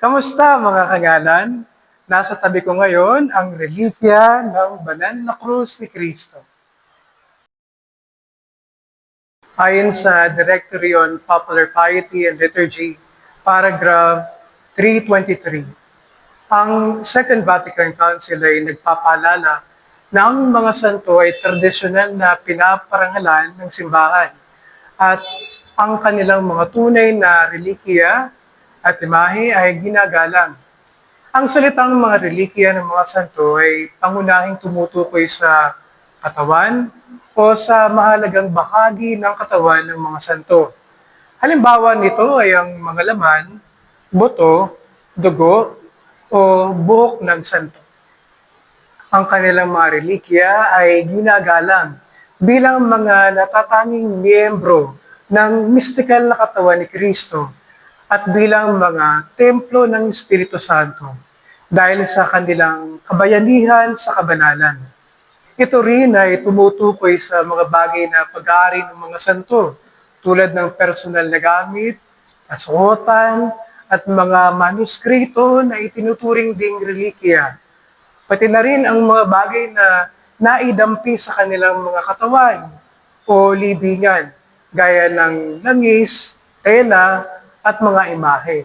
Kamusta mga kangalan? Nasa tabi ko ngayon ang relikya ng banal na krus ni Kristo. Ayon sa Directory on Popular Piety and Liturgy, paragraph 323, ang Second Vatican Council ay nagpapaalala na ang mga santo ay tradisyonal na pinaparangalan ng simbahan at ang kanilang mga tunay na relikya at imahe ay ginagalang. Ang salitang mga relikya ng mga santo ay pangunahing tumutukoy sa katawan o sa mahalagang bahagi ng katawan ng mga santo. Halimbawa nito ay ang mga laman, buto, dugo, o buhok ng santo. Ang kanilang mga relikya ay ginagalang bilang mga natatanging miyembro ng mystikal na katawan ni Kristo at bilang mga templo ng Espiritu Santo dahil sa kanilang kabayanihan sa kabanalan. Ito rin ay tumutukoy sa mga bagay na pag-aari ng mga santo tulad ng personal na gamit, kasuotan, at mga manuskrito na itinuturing ding relikya. Pati na rin ang mga bagay na naidampi sa kanilang mga katawan o libingan, gaya ng langis, tela, at mga imahe.